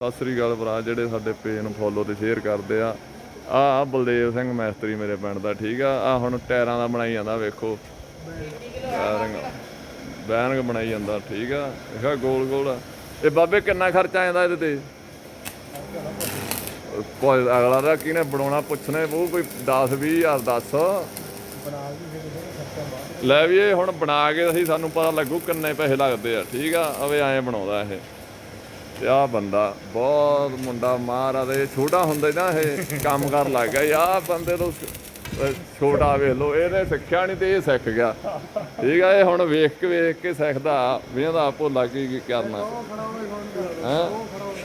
ਸਤਿ ਸ੍ਰੀ ਅਕਾਲ ਭਰਾ, ਜਿਹੜੇ ਸਾਡੇ ਪੇਜ ਨੂੰ ਫੋਲੋ ਤੇ ਸ਼ੇਅਰ ਕਰਦੇ ਆ। ਆ ਬਲਦੇਵ ਸਿੰਘ ਮੈਸਤਰੀ ਮੇਰੇ ਪਿੰਡ ਦਾ, ਠੀਕ ਆ? ਆ ਹੁਣ ਟਾਇਰਾਂ ਦਾ ਬਣਾਈ ਜਾਂਦਾ, ਵੇਖੋ। ਬੈਰਿੰਗ ਬੈਰਿੰਗ ਬਣਾਈ ਜਾਂਦਾ, ਠੀਕ ਆ? ਦੇਖਾ ਗੋਲ ਗੋਲ ਇਹ ਬਾਬੇ ਕਿੰਨਾ ਖਰਚਾ ਆਉਂਦਾ ਇਹਦੇ ਤੇ? ਕੋਈ ਅਗਲਾ ਦਾ ਕਿਹਨੇ ਬਣਾਉਣਾ ਪੁੱਛਣਾ, ਉਹ ਕੋਈ 10 20 ਹਜ਼ਾਰ ਦੱਸ। ਲੈ ਵੀ ਇਹ ਹੁਣ ਬਣਾ ਕੇ ਅਸੀਂ, ਸਾਨੂੰ ਪਤਾ ਲੱਗੂ ਕਿੰਨੇ ਪੈਸੇ ਲੱਗਦੇ ਆ, ਠੀਕ ਆ? ਅਵੇ ਐਂ ਬਣਾਉਂਦਾ ਇਹ। ਤੇ ਆ ਬੰਦਾ, ਬਹੁਤ ਮੁੰਡਾ ਮਾਰਾ ਤੇ ਛੋਟਾ ਹੁੰਦਾ ਹੀ ਨਾ ਇਹ ਕੰਮ ਕਰ ਲੱਗ ਗਿਆ ਆ ਬੰਦੇ ਤੋਂ ਛੋਟਾ ਵੇਖ ਲੋ ਇਹਨੇ ਸਿੱਖਿਆ ਨਹੀਂ ਤੇ ਇਹ ਸਿੱਖ ਗਿਆ। ਠੀਕ ਆ, ਇਹ ਹੁਣ ਵੇਖ ਕੇ ਵੇਖ ਕੇ ਸਿੱਖਦਾ ਵੇਂਦਾ ਆਪੋ ਲੱਗੀ ਕੀ ਕਰਨਾ। ਹੈ?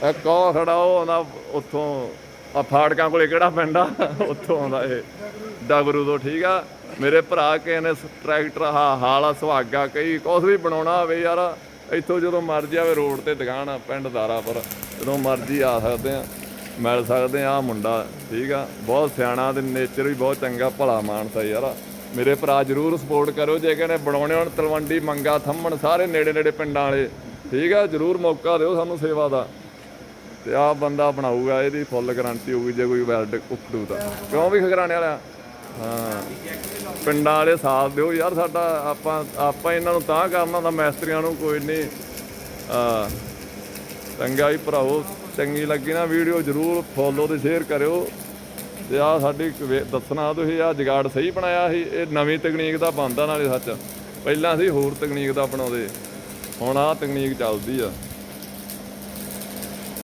ਇਹ ਉਹ ਖੜਾ, ਉਹ ਆਉਂਦਾ ਉੱਥੋਂ ਆ ਫਾੜਕਾਂ ਕੋਲੇ ਕਿਹੜਾ ਪਿੰਡ ਆ? ਉੱਥੋਂ ਆਉਂਦਾ ਇਹ, ਡਗਰੂ ਤੋਂ, ਠੀਕ ਆ? ਮੇਰੇ ਭਰਾ ਕੇ ਨੇ ਟਰੈਕਟਰ, ਹਾ, ਹਾਲਾ ਸੁਹਾਗਾ, ਕਈ ਕੁਛ ਵੀ ਬਣਾਉਣਾ ਹੋਵੇ ਯਾਰ ਇੱਥੋਂ ਜਦੋਂ ਮਰਜ਼ੀ ਆਵੇ ਰੋਡ ਤੇ ਦੁਕਾਨ ਆ, ਪਿੰਡ ਦਾਰਾਪੁਰ ਜਦੋਂ ਮਰਜ਼ੀ ਆ ਸਕਦੇ ਆ, ਮਿਲ ਸਕਦੇ ਆ, ਆਹ ਮੁੰਡਾ, ਠੀਕ ਆ, ਬਹੁਤ ਸਿਆਣਾ ਤੇ ਨੇਚਰ ਵੀ ਬਹੁਤ ਚੰਗਾ ਭਲਾ ਮਾਨਸਾ ਯਾਰ। ਮੇਰੇ ਭਰਾ ਜਰੂਰ ਸਪੋਰਟ ਕਰੋ ਜੇ ਕਹਿੰਦੇ ਬਣਾਉਣੇ ਹੋਣ ਤਲਵੰਡੀ, ਮੰਗਾ, ਥੰਮਣ, ਸਾਰੇ ਨੇੜੇ ਨੇੜੇ ਪਿੰਡਾਂ ਵਾਲੇ, ਠੀਕ ਆ, ਜਰੂਰ ਮੌਕਾ ਦਿਓ ਸਾਨੂੰ ਸੇਵਾ ਦਾ। ਤੇ ਆਹ ਬੰਦਾ ਬਣਾਊਗਾ, ਇਹਦੀ ਫੁੱਲ ਗਾਰੰਟੀ ਹੋਊਗੀ ਜੇ ਕੋਈ ਵੈਲਡ ਉਖੜੂ ਤਾਂ ਕਿਉਂ ਵੀ ਖਗਰਾਣੇ ਵਾਲਾ ਹਾਂ। ਪਿੰਡਾਂ ਵਾਲੇ ਸਾਥ ਦਿਓ ਯਾਰ ਸਾਡਾ, ਆਪਾਂ ਆਪਾਂ ਇਹਨਾਂ ਨੂੰ ਤਾਂ ਕਰਨਾ ਤਾਂ ਮੈਸਤਰੀਆਂ ਨੂੰ ਕੋਈ ਨਹੀਂ। ਆ ਚੰਗਾ ਹੀ ਭਰਾਵੋ, ਚੰਗੀ ਲੱਗੀ ਨਾ ਵੀਡੀਓ, ਜਰੂਰ ਫੋਲੋ ਤੇ ਸ਼ੇਅਰ ਕਰਿਓ। ਤੇ ਆ ਸਾਡੀ ਦੱਸਣਾ ਤੁਸੀਂ ਆ ਜਗਾੜ ਸਹੀ ਬਣਾਇਆ ਸੀ, ਇਹ ਨਵੀਂ ਤਕਨੀਕ ਦਾ ਬੰਦਾ ਨਾਲੇ ਸੱਚ। ਪਹਿਲਾਂ ਸੀ ਹੋਰ ਤਕਨੀਕ ਦਾ ਬਣਾਉਂਦੇ, ਹੁਣ ਆ ਤਕਨੀਕ ਚੱਲਦੀ ਆ।